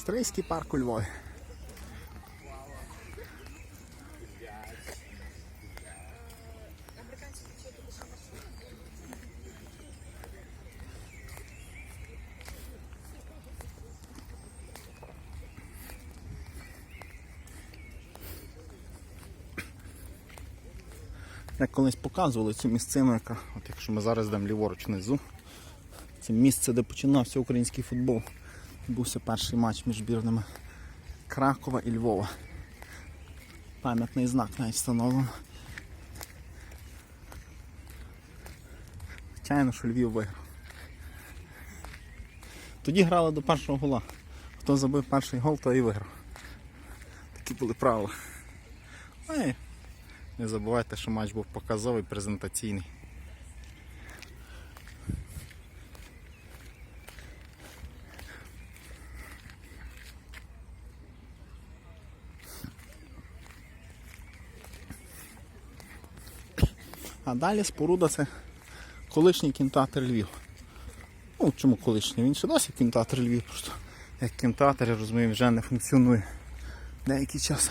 Стрийський парк у Львові. Як колись показували цю місцину, яка, от якщо ми зараз йдемо ліворуч внизу, це місце, де починався український футбол. Бувся перший матч між збірними Кракова і Львова. Пам'ятний знак навіть встановлено. Звичайно, що Львів виграв. Тоді грали до першого гола. Хто забив перший гол, той і виграв. Такі були правила. Ну і не забувайте, що матч був показовий, презентаційний. А далі споруда це колишній кінотеатр Львів. Ну, чому колишній? Він ще досі кінотеатр Львів, просто як кінотеатр, я розумію, вже не функціонує деякий час.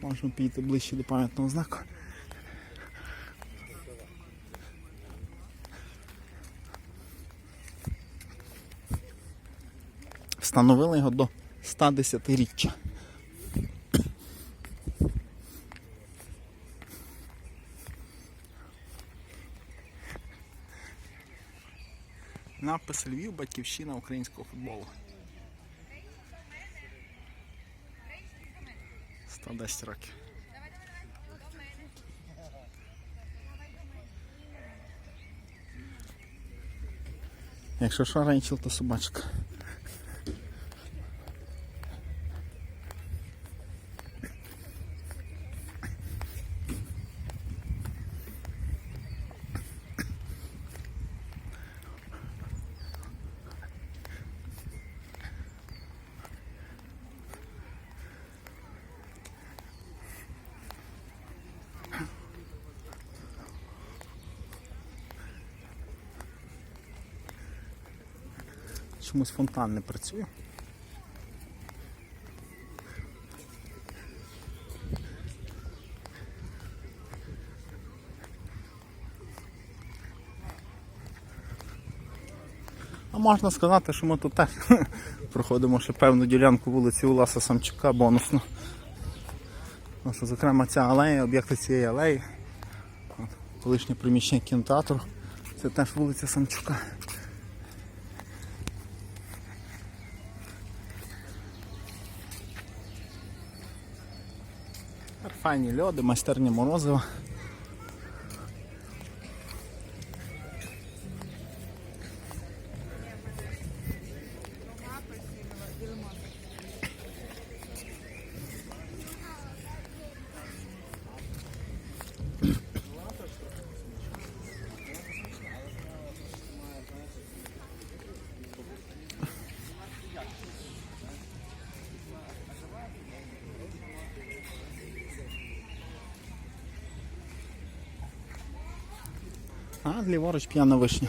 Можемо підійти ближче до пам'ятного знаку. Встановили його до 110-річчя. Напис Львів, батьківщина українського футболу. 110 років. Якщо що, Рейчел, то собачка. Чомусь фонтан не працює. А можна сказати, що ми тут теж проходимо ще певну ділянку вулиці Уласа Самчука бонусно. Тому зокрема, ця алея, об'єкти цієї алеї, колишнє приміщення кінотеатру, це теж вулиця Самчука. Файні льоди, майстерня морозива. А, ліворуч п'яна вишня.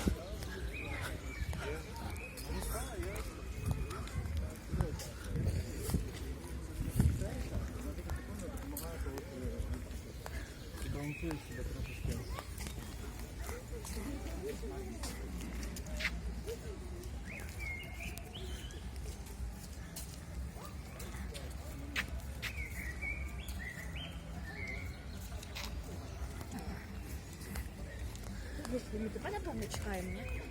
Господи, ми тебе напевно чекаємо, ні?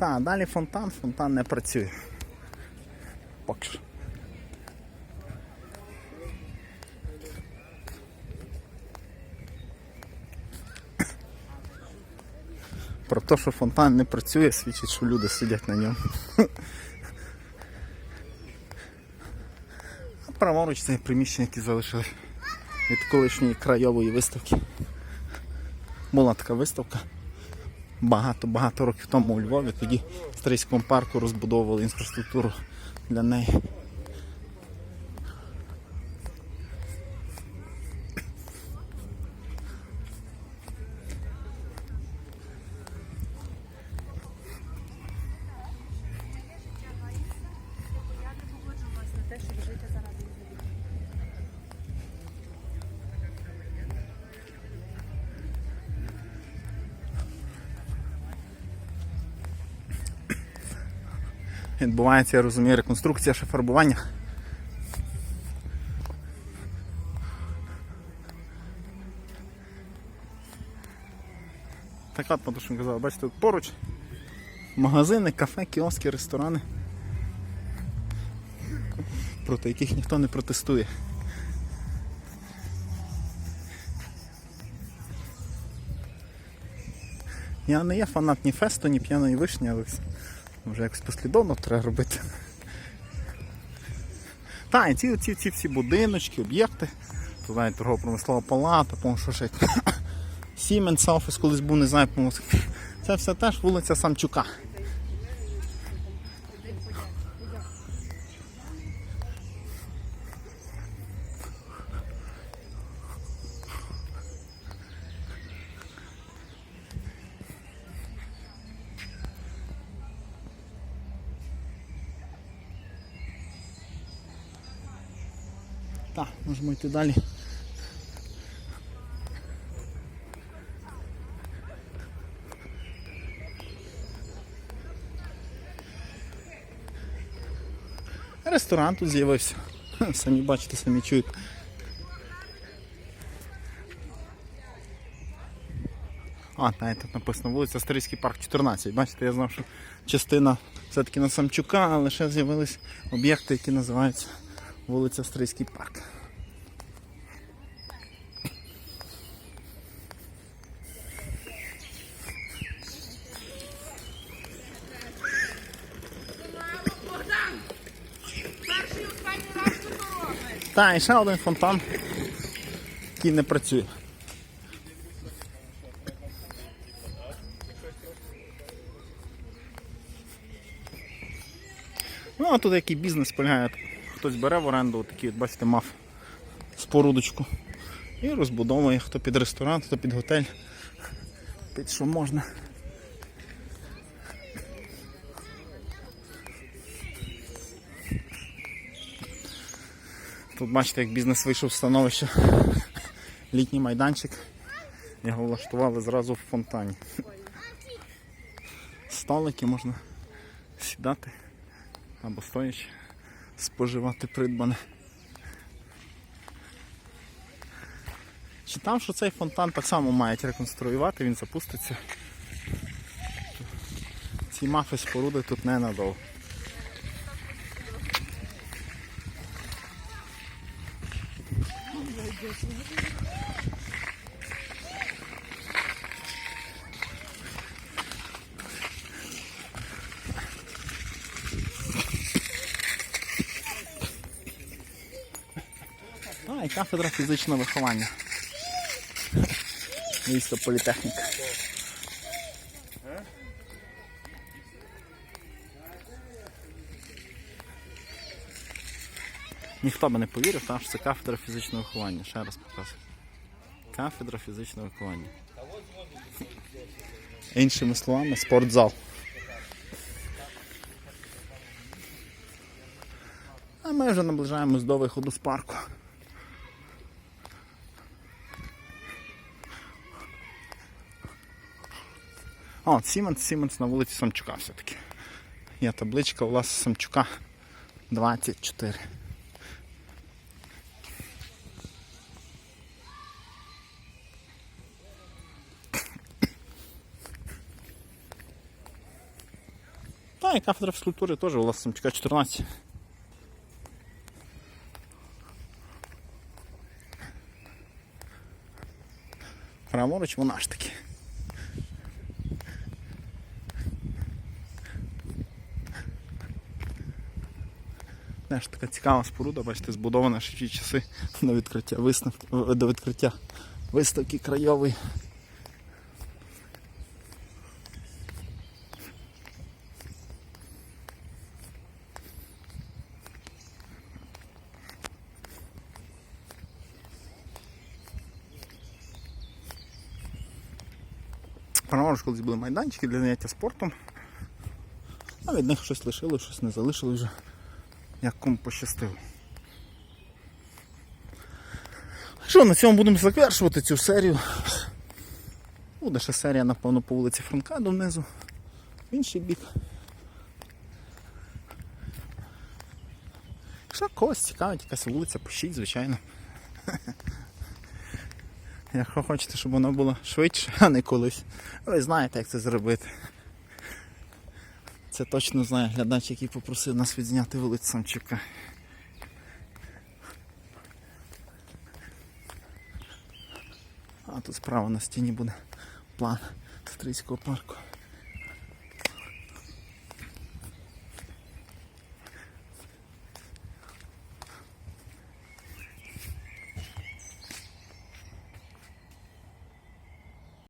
Так, далі фонтан, фонтан не працює. поки що. Про те, що фонтан не працює, свідчить, що люди сидять на ньому. А праворуч це приміщення, які залишили від колишньої крайової виставки. Була така виставка багато-багато років тому у Львові. Тоді в Стрийському парку розбудовували інфраструктуру для неї. Відбувається, я розумію, реконструкція ще фарбування. Така що казав, бачите, тут поруч магазини, кафе, кіоски, ресторани, проти яких ніхто не протестує. Я не є фанат ні фесту, ні п'яної вишні, але вже якось послідовно треба робити. Та, і ці, ці, ці всі будиночки, об'єкти. Тут навіть торгово-промислова палата, по що ще Siemens офіс колись був, не знаю, по Це все теж вулиця Самчука. Так, можемо йти далі. Ресторан тут з'явився. Самі бачите, самі чуєте. А, навіть тут написано вулиця Старицький парк 14. Бачите, я знав, що частина все-таки на Самчука, але ще з'явились об'єкти, які називаються вулиця Стрийський парк. Так, і ще один фонтан, який не працює. Ну, а тут який бізнес полягає. Хтось бере в оренду, от, бачите, мав спорудочку. І розбудовує хто під ресторан, хто під готель. Під що можна. Тут бачите, як бізнес вийшов з становища. Літній майданчик. Його влаштували зразу в фонтані. Столики можна сідати або стоячи, споживати придбане. Читав, що цей фонтан так само мають реконструювати, він запуститься. Ці мафи споруди тут ненадовго. А, і кафедра фізичного виховання. Місто політехніка. Ніхто би не повірив, тому що це кафедра фізичного виховання. Ще раз показую. Кафедра фізичного виховання. Іншими словами, спортзал. А ми вже наближаємось до виходу з парку. А, от Сіменс, Сіменс на вулиці Самчука все-таки. Є табличка у вас Самчука 24. Та і кафедра фізкультури теж у вас Самчука 14. Праворуч вона ж таки. Теж така цікава споруда, бачите, збудована ще ті часи до відкриття виставки, до відкриття виставки крайової. Праворуч колись були майданчики для заняття спортом. А від них щось лишили, щось не залишили вже. Як кому пощастило. Що, на цьому будемо завершувати цю серію. Буде ще серія, напевно, по вулиці Франка донизу. В інший бік. Якщо когось цікавить, якась вулиця, пишіть, звичайно. Якщо хочете, щоб воно було швидше, а не колись. Ви знаєте, як це зробити. Це точно знає глядач, який попросив нас відзняти вулицю Самчука. А тут справа на стіні буде план Стрийського парку.